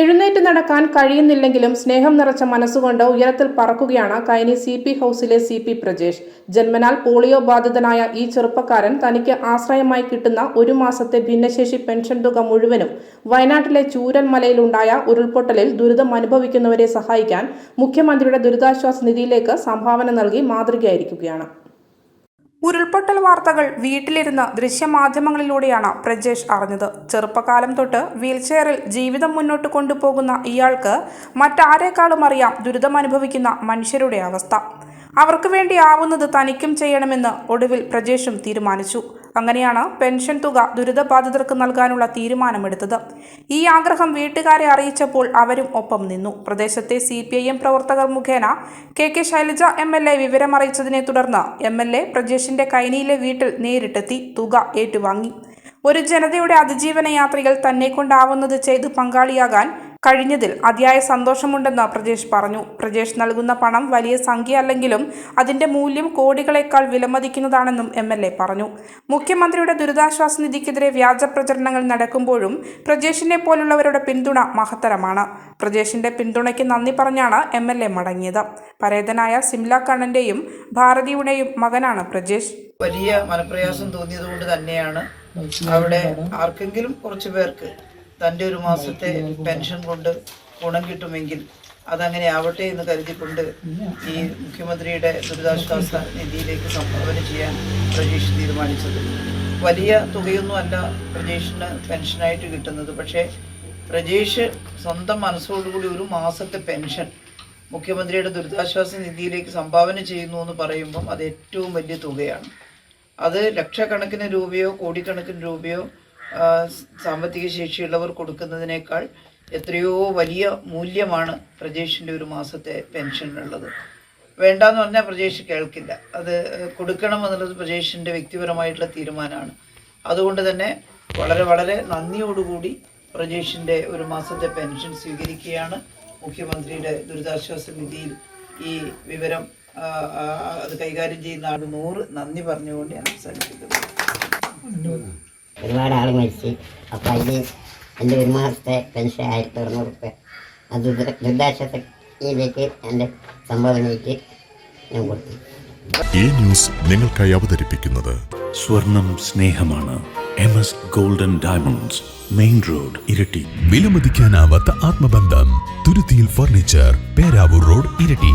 എഴുന്നേറ്റ് നടക്കാൻ കഴിയുന്നില്ലെങ്കിലും സ്നേഹം നിറച്ച മനസ്സുകൊണ്ട് ഉയരത്തിൽ പറക്കുകയാണ് കൈനി സി പി ഹൗസിലെ സി പി പ്രജേഷ്. ജന്മനാൽ പോളിയോ ബാധിതനായ ഈ ചെറുപ്പക്കാരൻ തനിക്ക് ആശ്രയമായി കിട്ടുന്ന ഒരു മാസത്തെ ഭിന്നശേഷി പെൻഷൻ തുക മുഴുവനും വയനാട്ടിലെ ചൂരൽമലയിലുണ്ടായ ഉരുൾപൊട്ടലിൽ ദുരിതം അനുഭവിക്കുന്നവരെ സഹായിക്കാൻ മുഖ്യമന്ത്രിയുടെ ദുരിതാശ്വാസ നിധിയിലേക്ക് സംഭാവന നൽകി മാതൃകയായിരിക്കുകയാണ്. ഉരുൾപൊട്ടൽ വാർത്തകൾ വീട്ടിലിരുന്ന് ദൃശ്യമാധ്യമങ്ങളിലൂടെയാണ് പ്രജേഷ് അറിഞ്ഞത്. ചെറുപ്പകാലം തൊട്ട് വീൽചെയറിൽ ജീവിതം മുന്നോട്ട് കൊണ്ടുപോകുന്ന ഇയാൾക്ക് മറ്റാരേക്കാളും അറിയാം ദുരിതമനുഭവിക്കുന്ന മനുഷ്യരുടെ അവസ്ഥ. അവർക്ക് വേണ്ടി ആവുന്നത് തനിക്കും ചെയ്യണമെന്ന് ഒടുവിൽ പ്രജേഷും തീരുമാനിച്ചു. അങ്ങനെയാണ് പെൻഷൻ തുക ദുരിതബാധിതർക്ക് നൽകാനുള്ള തീരുമാനമെടുത്തത്. ഈ ആഗ്രഹം വീട്ടുകാരെ അറിയിച്ചപ്പോൾ അവരും ഒപ്പം നിന്നു. പ്രദേശത്തെ സി പി ഐ എം പ്രവർത്തകർ മുഖേന K K Shailaja M L A വിവരമറിയിച്ചതിനെ തുടർന്ന് എം എൽ എ പ്രജേഷിന്റെ കൈനിയിലെ വീട്ടിൽ നേരിട്ടെത്തി തുക ഏറ്റുവാങ്ങി. ഒരു ജനതയുടെ അതിജീവന യാത്രികൾ തന്നെ കൊണ്ടാവുന്നത് ചെയ്ത് പങ്കാളിയാകാൻ കഴിഞ്ഞതിൽ അതിയായ സന്തോഷമുണ്ടെന്ന് പ്രജേഷ് പറഞ്ഞു. പ്രജേഷ് നൽകുന്ന പണം വലിയ സംഖ്യ അല്ലെങ്കിലും അതിന്റെ മൂല്യം കോടികളേക്കാൾ വിലമതിക്കുന്നതാണെന്നും എം എൽ എ പറഞ്ഞു. മുഖ്യമന്ത്രിയുടെ ദുരിതാശ്വാസ നിധിക്കെതിരെ വ്യാജ പ്രചരണങ്ങൾ നടക്കുമ്പോഴും പ്രജേഷിനെ പോലുള്ളവരുടെ പിന്തുണ മഹത്തരമാണ്. പ്രജേഷിന്റെ പിന്തുണയ്ക്ക് നന്ദി പറഞ്ഞാണ് എം എൽ എ മടങ്ങിയത്. പരേതനായ സിംല കണ്ണന്റെയും ഭാരതിയുടെയും മകനാണ് പ്രജേഷ്. വലിയ മനപ്രയാസം തോന്നിയത് കൊണ്ട് തന്നെയാണ് അവിടെ ആർക്കെങ്കിലും കുറച്ചു പേർക്ക് തന്റെ ഒരു മാസത്തെ പെൻഷൻ കൊണ്ട് ഗുണം കിട്ടുമെങ്കിൽ അതങ്ങനെ ആവട്ടെ എന്ന് കരുതിക്കൊണ്ട് ഈ മുഖ്യമന്ത്രിയുടെ ദുരിതാശ്വാസ നിധിയിലേക്ക് സംഭാവന ചെയ്യാൻ പ്രജേഷ് തീരുമാനിച്ചത്. വലിയ തുകയൊന്നും അല്ല പ്രജേഷിന് പെൻഷനായിട്ട് കിട്ടുന്നത്. പക്ഷേ പ്രജേഷ് സ്വന്തം മനസ്സോടുകൂടി ഒരു മാസത്തെ പെൻഷൻ മുഖ്യമന്ത്രിയുടെ ദുരിതാശ്വാസ നിധിയിലേക്ക് സംഭാവന ചെയ്യുന്നു എന്ന് പറയുമ്പം അത് ഏറ്റവും വലിയ തുകയാണ്. അത് ലക്ഷക്കണക്കിന് രൂപയോ കോടിക്കണക്കിന് രൂപയോ സാമ്പത്തിക ശേഷിയുള്ളവർ കൊടുക്കുന്നതിനേക്കാൾ എത്രയോ വലിയ മൂല്യമാണ് പ്രജേഷിന്റെ ഒരു മാസത്തെ പെൻഷനുള്ളത്. വേണ്ടാന്ന് പറഞ്ഞാൽ പ്രജേഷ് കേൾക്കില്ല. അത് കൊടുക്കണമെന്നുള്ളത് പ്രജേഷിന്റെ വ്യക്തിപരമായിട്ടുള്ള തീരുമാനമാണ്. അതുകൊണ്ട് തന്നെ വളരെ വളരെ നന്ദിയോടുകൂടി പ്രജേഷിന്റെ ഒരു മാസത്തെ പെൻഷൻ സ്വീകരിക്കുകയാണ്. മുഖ്യമന്ത്രിയുടെ ദുരിതാശ്വാസ നിധിയിൽ ഈ വിവരം അത് കൈകാര്യം ചെയ്യുന്ന ആൾ നൂറ് നന്ദി പറഞ്ഞുകൊണ്ട് ഞാൻ അവസാനിപ്പിക്കുന്നു. ഒരുപാട് ആൾ മരിച്ച്. അപ്പോൾ അതിൽ എന്റെ ഒരു മാസത്തെ പെൻഷൻ ആയിരത്തി അറുന്നൂറ് റുപ്യ. അത് ദുരിതാശ്വാസിയിലേക്ക് ദുരിതാശ്വാസത്തിലേക്ക് എന്റെ സംഭാവനയ്ക്ക് ഞാൻ കൊടുത്തു. ഈ ന്യൂസ് നിങ്ങൾക്കായി അവതരിപ്പിക്കുന്നത് സ്വർണം സ്നേഹമാണ്. M S golden diamonds main road Iritty. വിലമതിക്കാനാവാത്ത ആത്മബന്ധം തുരുത്തിയിൽ ഫർണിച്ചർ പേരാവൂർ റോഡ് ഇരട്ടി.